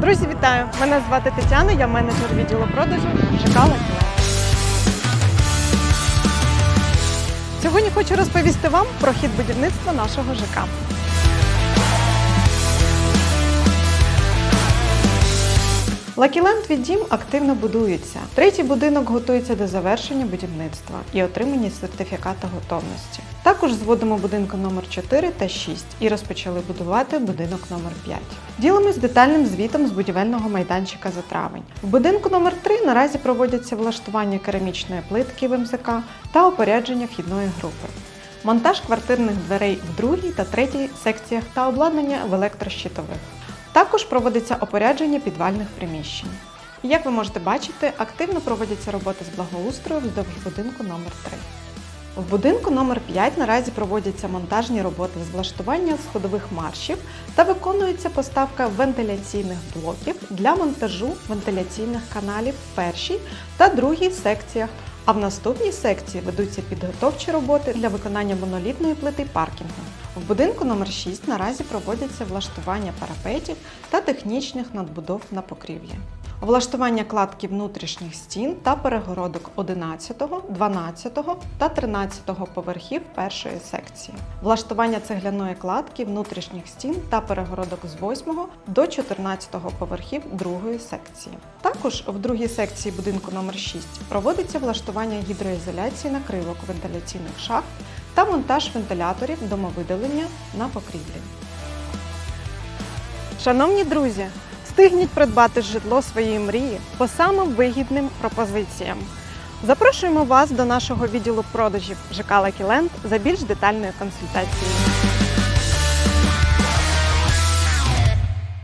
Друзі, вітаю! Мене звати Тетяна, я менеджер відділу продажу ЖК. Сьогодні хочу розповісти вам про хід будівництва нашого ЖК. Лакіленд від Дім активно будується. Третій будинок готується до завершення будівництва і отримання сертифіката готовності. Також зводимо будинку номер 4 та 6 і розпочали будувати будинок номер 5. Ділимось детальним звітом з будівельного майданчика за травень. В будинку номер 3 наразі проводяться влаштування керамічної плитки в МЗК та опорядження вхідної групи. Монтаж квартирних дверей в другій та третій секціях та обладнання в електрощитових. Також проводиться опорядження підвальних приміщень. Як ви можете бачити, активно проводяться роботи з благоустрою вздовж будинку номер 3 В будинку номер 5 наразі проводяться монтажні роботи з влаштування сходових маршів та виконується поставка вентиляційних блоків для монтажу вентиляційних каналів в першій та другій секціях. А в наступній секції ведуться підготовчі роботи для виконання монолітної плити паркінгу. В будинку номер 6 наразі проводяться влаштування парапетів та технічних надбудов на покрівлі. Влаштування кладки внутрішніх стін та перегородок 11, 12 та 13 поверхів першої секції. Влаштування цегляної кладки внутрішніх стін та перегородок з 8 до 14 поверхів другої секції. Також в другій секції будинку номер 6 проводиться влаштування гідроізоляції накривок вентиляційних шахт та монтаж вентиляторів домовидалення на покрівлі. Шановні друзі, встигніть придбати житло своєї мрії по самим вигідним пропозиціям. Запрошуємо вас до нашого відділу продажів ЖК Лакіленд за більш детальною консультацією.